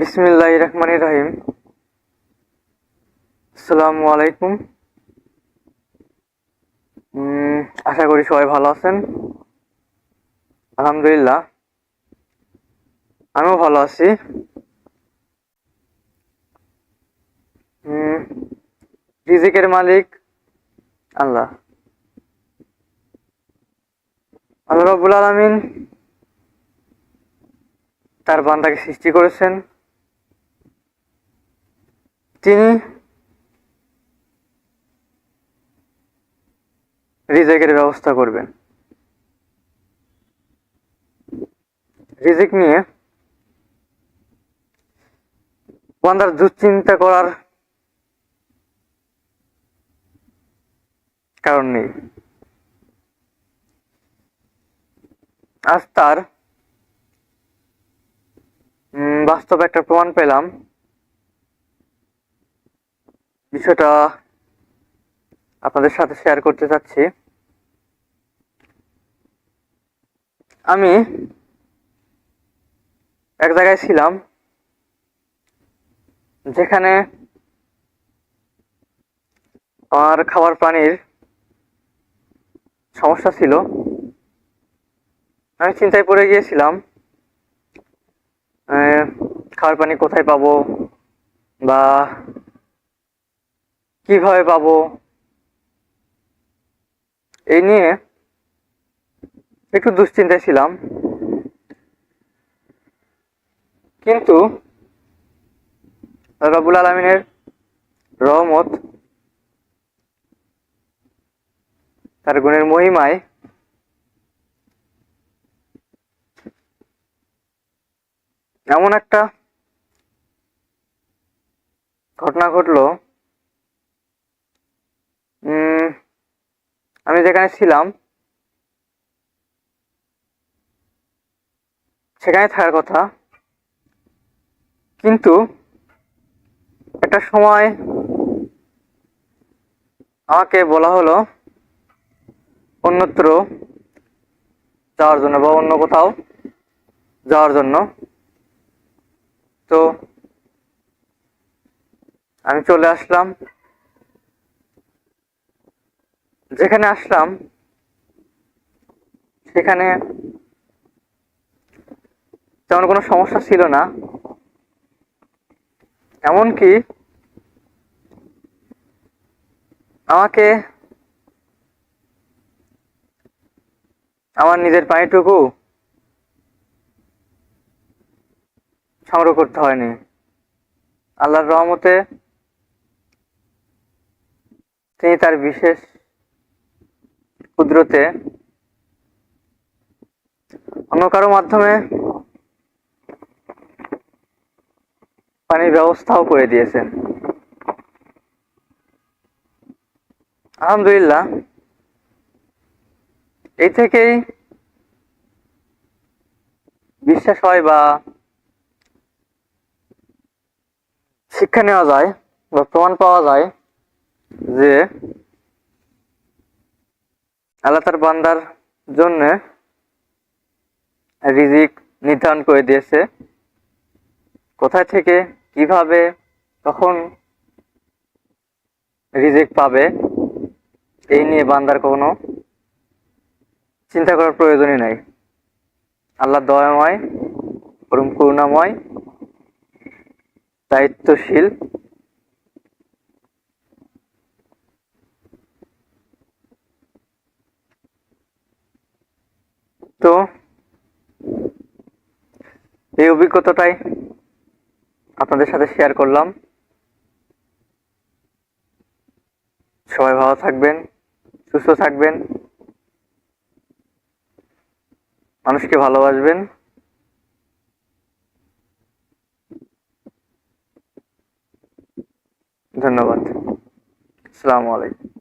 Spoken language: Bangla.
বিসমিল্লাহ রহমান রহিম। আসসালামু আলাইকুম। আশা করি সবাই ভালো আছেন। আলহামদুলিল্লাহ। আমিও ভালো আছি। রিজিকের মালিক আল্লাহ। আল্লাহ রব্বুল আলমিন তার বান্দাকে সৃষ্টি করেছেন। তিনি রিজেকের ব্যবস্থা করবেন। রিজিক নিয়ে বান্দার দুশ্চিন্তা করার কারণ নেই। আজ তার বাস্তব একটা প্রমাণ পেলাম। বিষয়টা আপনাদের সাথে শেয়ার করতে চাচ্ছি। আমি এক জায়গায় ছিলাম, যেখানে আমার খাবার পানির সমস্যা ছিল। আমি চিন্তায় পড়ে গিয়েছিলাম খাবার পানি কোথায় পাবো বা কীভাবে পাবো এই নিয়ে একটু দুশ্চিন্তায় ছিলাম। কিন্তু রবুল আলমিনের রহমত, তার গুণের মহিমায় এমন একটা ঘটনা ঘটলো আমি যেখানে ছিলাম, সেখানে থাকার কথা। কিন্তু একটা সময় আমাকে বলা হলো, অন্যত্র যাওয়ার জন্য বা অন্য কোথাও যাওয়ার জন্য। তো আমি চলে আসলাম। যেখানে আসলাম, সেখানে তেমন কোনো সমস্যা ছিল না। এমনকি আমাকে আমার নিজের পানিটুকু সংগ্রহ করতে হয়নি। আল্লাহর রহমতে তিনি তার বিশেষ কুদরতে অন্য কারও মাধ্যমে পানির ব্যবস্থাও করে দিয়েছেন। আলহামদুলিল্লাহ, এই থেকেই বিশ্বাস হয় বা শিক্ষা নেওয়া যায় বা প্রমাণ পাওয়া যায় যে আল্লাহ তার বান্দার জন্য রিজিক নির্ধারণ করে দিয়েছে। কোথায় থেকে, কীভাবে, কখন রিজিক পাবে, এই নিয়ে বান্দার কোনো চিন্তা করার প্রয়োজনই নাই। আল্লাহ দয়াময়, পরম করুণাময়, দায়িত্বশীল তো এই অভিজ্ঞতাটাই আপনাদের সাথে শেয়ার করলাম। সবাই ভালো থাকবেন, সুস্থ থাকবেন, মানুষকে ভালোবাসবেন। ধন্যবাদ। আসসালামু আলাইকুম।